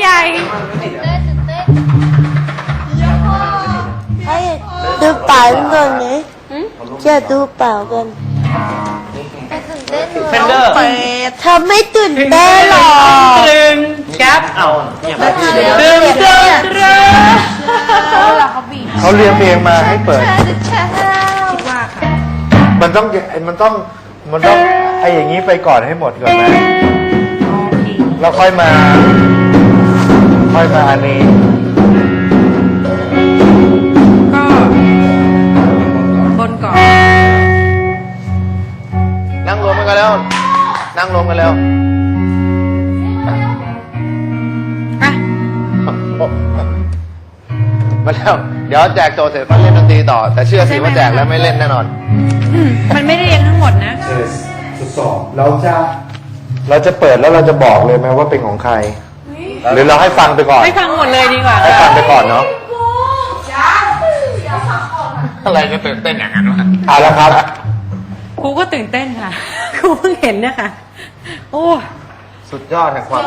ใหญ่ให้ดูเปล่าก่อนนะจะดูเปล่ากันเฟนเดอร์ทำไม่ตื่นเต้นหรอตึงแก๊ปเอาอย่ามาดื้อดึงดึงดึงเขาเรียงเพลงมาให้เปิดคิดว่าค่ะมันต้องมันต้องมันต้องไอ้อย่างนี้ไปก่อนให้หมดก่อนไหมโอเค แล้วค่อยมา ค่อยมาอันนี้ ก็ บนก่อนนั่งรวมกันแล้ว นั่งรวมกันแล้วอะมาแล้ว เดี๋ยวแจกโจทย์เสร็จก็เล่นดนตรีต่อ แต่เชื่อสิว่าแจกแล้วไม่เล่นแน่นอน อืมมันไม่ได้เรียนทั้งหมดนะ เทสทดสอบเราจะ เราจะเปิดแล้วเราจะบอกเลยไหมว่าเป็นของใคร หรือเราให้ฟังไปก่อนไม่ฟังหมดเลยดีกว่า ให้ฟังไปก่อนเนาะอะไรจะตื่นเต้นอย่างนั้นวะเอาละครับ ครูก็ตื่นเต้นค่ะ ครูเพิ่งเห็นเนี่ยค่ะ โอ้ สุดยอดแห่งความ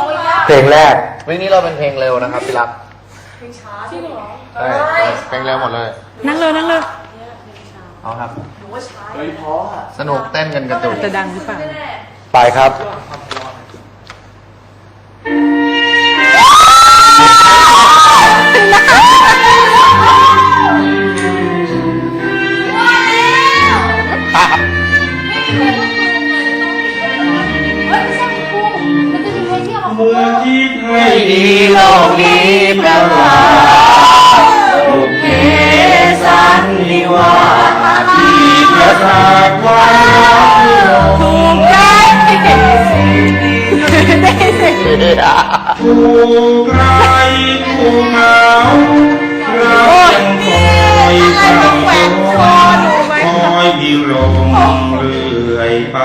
เพลงแรกวันนี้เราเป็นเพลงเร็วนะครับพี่รักเพลงช้าจริงเหรอใช่เพลงเร็วหมดเลย นั่งเลยนั่งเลยเอาครับสนุกเต้นกันกระตุกจะดังหรือเปล่า ไปครับ ให้ดีโลกนี้ประหลาดบุพเพสันนิวาสที่ประกาศวันรักโถูกได้ผู้ไร้ผู้เหงาเรายังคอยเฝ้าคอยคอยวิรมเรื่อยไป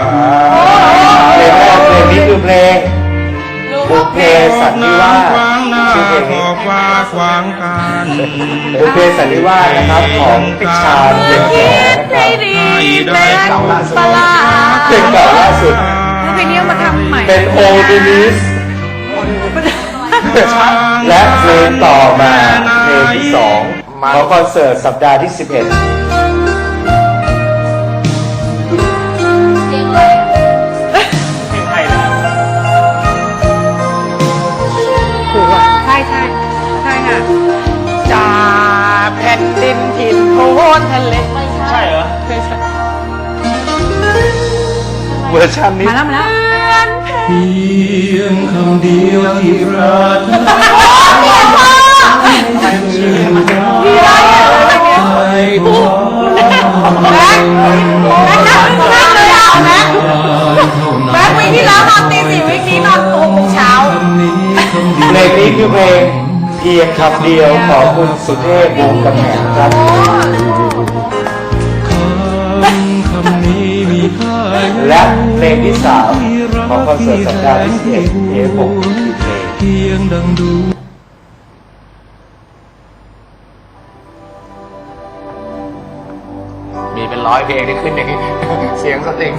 เพลงแรกเพลงนี้คือเพลงบุพเพสันนิวาสขวางหน้าชื่อเพลงขนี้อบฟ้าขวางกันบุพเพสันนิวาสนะครับของพิชาญเด็กแก่นะครับให้ได้เก่าล่าสุดปลาเพลงเก่าล่าสุดแล้วเพลงนี้เอามาทำใหม่เป็นโอดิลิส และเพลงต่อมาเพลงที่สองของคอนเสิร์ตสัปดาห์ที่ 11ถูกอะใช่ใช่ใช่ค่ะจากแผ่นดินถิ่นโพ้นทะเลใช่เหรอใช่ใช่เวอร์ชันนี้ มาแล้วมาแล้ว เพียงคำเดียวที่ปรารถนาให้พอแบ็คแบ็คนั่งนั่งเลยอะแบ็คแบ็ควีคที่แล้วนอนตีสี่วีคนี้นอนหกโมงเช้าคำนี้คำเดียวเพลงนี้คือเพลงเพียงคำเดียวของคุณสุเทพวงศ์กำแหงครับคำคำนี้มีค่าและเพลงที่สาม ของคอนเสิร์ตสัปดาห์ที่11เอฟผมคือเพลงดังดูมีเป็นร้อยเพลงที่ขึ้นอย่างนี้ เสียงสตริง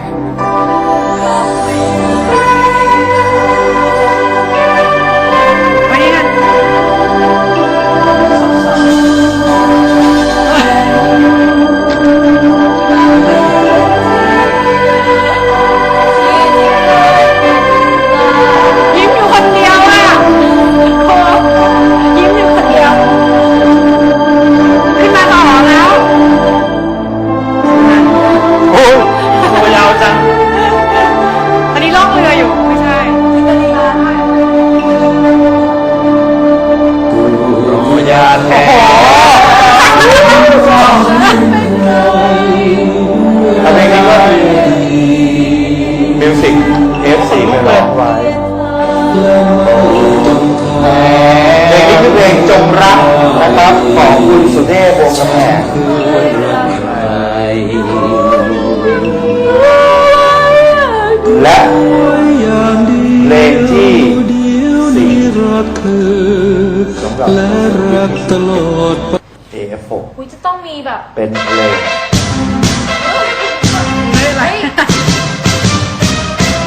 และอย่างดีเพลงที่เดียวนี้รักเธอสำหรับและรักตลอดไป AF6 อุ้ยจะต้องมีแบบเป็นเพลง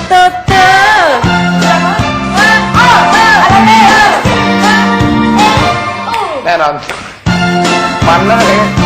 เตอเตอเออเอออะไรเนี่ยกันมันนะเอง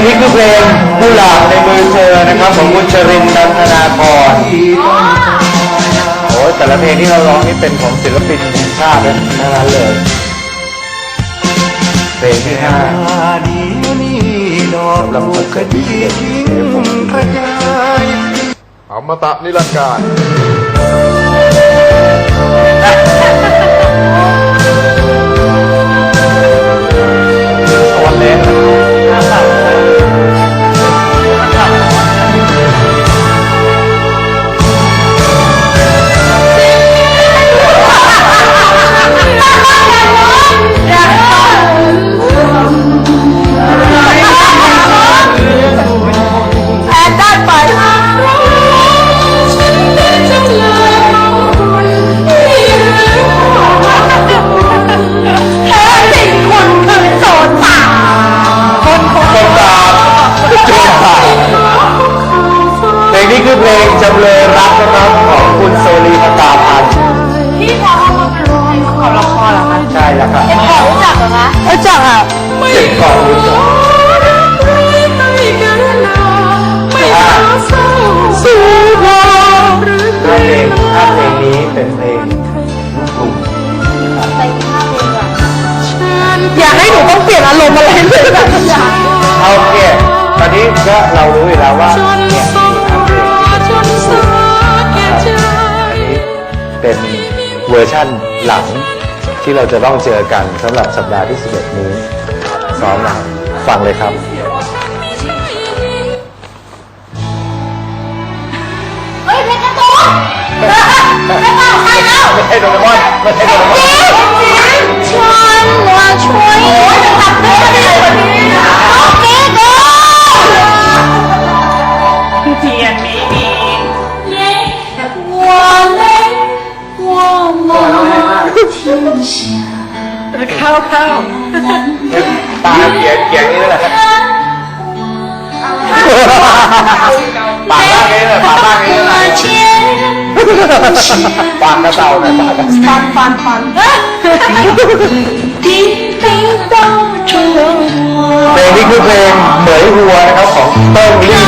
งนี้คือเพลงกุหลาบในมือเธอนะครับของคุณชรินทร์นันทนาครโอ้ยแต่ละเพลงที่เราร้องนี่เป็นของศิลปินแห่งชาติทั้งนั้นเลยเพลงที่ห้าสำหรับคนเคยดีอมตะนิรันดร์การำเลยรักนะครับของคุณโซลีปตาพันธ์พี่พอเขามาเป็นเพลงประกอบละครเหรอคะใช่แล้วครับพอรู้จักเหรอคะรู้จักอะเจ็บก่องรู้จักถ้าเพลงถ้าเพลงนี้เป็นเพลงลูกทุ่งอย่าให้หนูต้องเปลี่ยนอารมณ์อะไรเลยแบบอย่าเอาโอเคตอนนี้ก็เรารู้อยู่แล้วว่า วอร์ชั่นหลังที่เราจะต้องเจอกันสำหรับสัปดาห์ที่ 11 นี้ซ้อมนะครับฟังเลยครับ เฮ้ยเพชรการ์ตูนไม่เปล่าใครแล้วไม่ใช่โดเรมอนไม่ใช่โดเรมอนชวนมาช่วยโอ้ยจะตัดเนื้ ข้าเข้าตาเขียนเขียนนี่แหละปากบ้างละปากบ้างละปากกระเตาเยปากปันฟันฟันเพลงนี้คือเพลงเหมยหัวนะครับของเติ้งลี่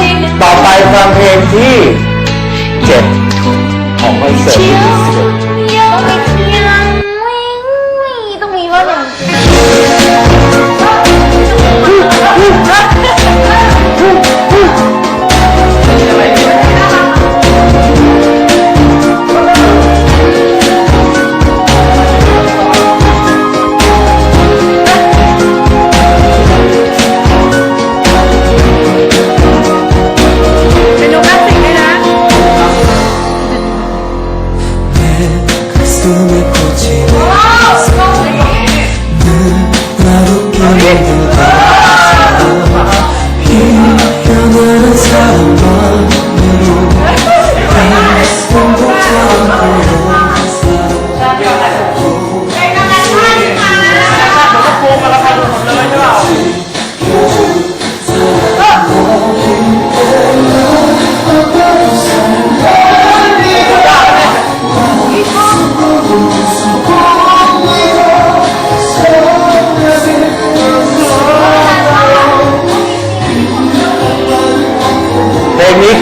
จินต่อไปฟังเพลงที่7ของคอนเสิร์ต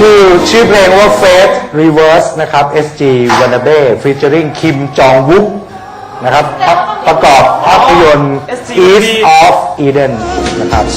คือชื่อเพลงว่า Faith Reverse นะครับ SG Wanabe featuring Kim Jong Wook นะครับประกอบภาพยนตร์ East of Eden นะครับ